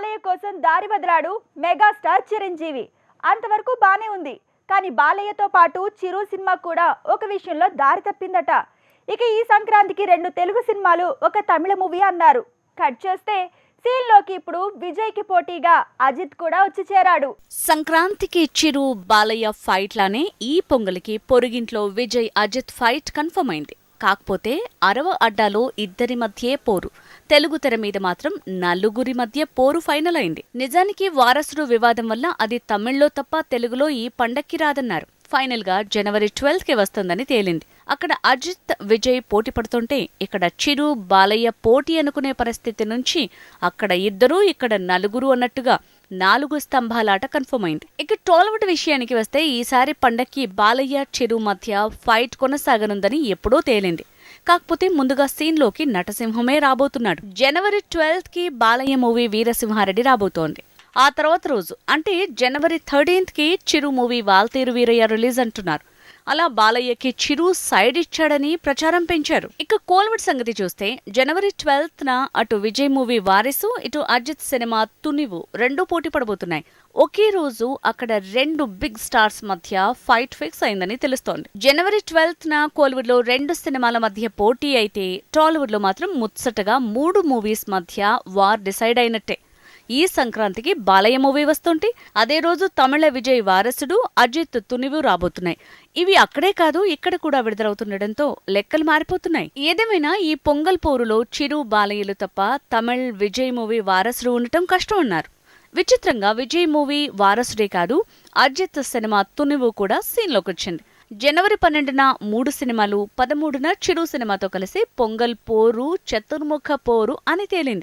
బాలయ్య కోసం దారి వదిలాడు మెగాస్టార్ చిరంజీవి. అంతవరకు బానే ఉంది. కానీ బాలయ్యతో పాటు చిరు సినిమా కూడా ఒక విషయంలో దారి తప్పిందట. ఇక ఈ సంక్రాంతికి రెండు తెలుగు సినిమాలు ఒక తమిళ మూవీ అన్నారు. కట్ చేస్తే సీన్లోకి ఇప్పుడు విజయ్కి పోటీగా అజిత్ కూడా వచ్చి చేరాడు. సంక్రాంతికి చిరు బాలయ్య ఫైట్ లానే ఈ పొంగలికి పొరుగింట్లో విజయ్ అజిత్ ఫైట్ కన్ఫర్మ్ అయింది. కాకపోతే అరవ అడ్డాలో ఇద్దరి మధ్యే పోరు. తెలుగు తెర మీద మాత్రం నలుగురి మధ్య పోరు ఫైనల్ అయింది. నిజానికి వారసుడు వివాదం వల్ల అది తమిళ్ళో తప్ప తెలుగులో ఈ పండక్కి రాదన్నారు. ఫైనల్గా జనవరి ట్వెల్త్కి వస్తుందని తేలింది. అక్కడ అజిత్ విజయ్ పోటీ పడుతుంటే ఇక్కడ చిరు బాలయ్య పోటీ అనుకునే పరిస్థితి నుంచి అక్కడ ఇద్దరు ఇక్కడ నలుగురు అన్నట్టుగా నాలుగు స్తంభాలాట కన్ఫర్మ్ అయింది. ఇక టాలీవుడ్ విషయానికి వస్తే ఈసారి పండక్కి బాలయ్య చిరు మధ్య ఫైట్ కొనసాగనుందని ఎప్పుడో తేలింది. కాకపోతే ముందుగా సీన్లోకి నటసింహమే రాబోతున్నాడు. జనవరి ట్వెల్త్కి బాలయ్య మూవీ వీరసింహారెడ్డి రాబోతోంది. ఆ తర్వాత రోజు అంటే జనవరి థర్టీన్త్కి చిరు మూవీ వాల్తేరు వీరయ్య రిలీజ్ అంటున్నారు. అలా బాలయ్యకి చిరు సైడ్ ఇచ్చాడని ప్రచారం పెంచారు. ఇక కోల్వుడ్ సంగతి చూస్తే జనవరి ట్వెల్త్ న అటు విజయ్ మూవీ వారిసు ఇటు అజిత్ సినిమా తునివు రెండు పోటీ పడబోతున్నాయి. ఒకే రోజు అక్కడ రెండు బిగ్ స్టార్స్ మధ్య ఫైట్ ఫిక్స్ అయిందని తెలుస్తోంది. జనవరి ట్వెల్త్ న కోల్వుడ్లో రెండు సినిమాల మధ్య పోటీ అయితే టాలీవుడ్లో మాత్రం ముచ్చటగా మూడు మూవీస్ మధ్య వార్ డిసైడ్ అయినట్టే. ఈ సంక్రాంతికి బాలయ్య మూవీ వస్తుంటే అదే రోజు తమిళ విజయ్ వారసుడు అజిత్ తునివు రాబోతున్నాయి. ఇవి అక్కడే కాదు ఇక్కడ కూడా విడుదలవుతుండటంతో లెక్కలు మారిపోతున్నాయి. ఏదేమైనా ఈ పొంగల్ పోరులో చిరు బాలయ్యలు తప్ప తమిళ్ విజయ్ మూవీ వారసుడు ఉండటం కష్టం అన్నారు విచిత్రంగా విజయ్ మూవీ వారసుడే కాదు అజిత్ సినిమా తునివు కూడా సీన్లోకి వచ్చింది. జనవరి పన్నెండున మూడు సినిమాలు పదమూడున చిరు సినిమాతో కలిసి పొంగల్ పోరు చతుర్ముఖ పోరు అని తేలింది.